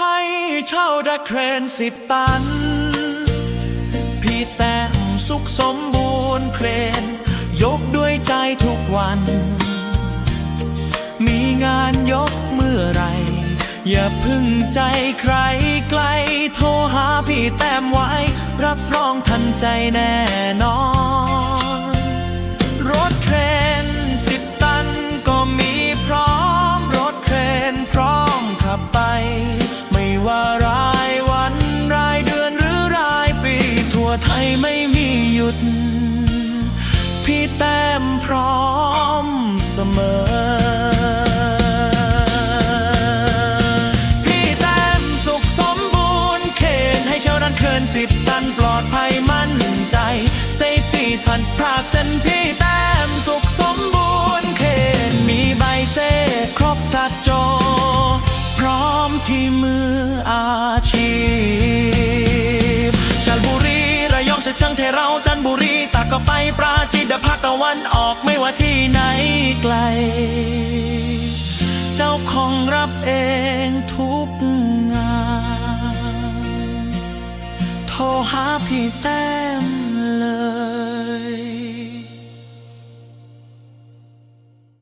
ให้เช่าดักเครนสิบตัน พี่แต้มสุขสมบูรณ์เครน ยกด้วยใจทุกวัน มีงานยกเมื่อไร อย่าพึ่งใจใครไกล โทรหาพี่แต้มไว้ รับรองทันใจแน่นอน ไทยไม่มีหยุด พี่แต้มพร้อมเสมอพี่แต้มสุขสมบูรณ์เขนให้ชาวดันเคินสิบตันปลอดภัยมั่นใจเซฟตี้สันพราเซนพี่แต้ ระยองเสจังเทเราจันบุรีตากก็ไปปราจีนภาคตะวันออกไม่ว่าที่ไหนไกล เจ้าของรับเองทุกงาน โทรหาพี่แต้ม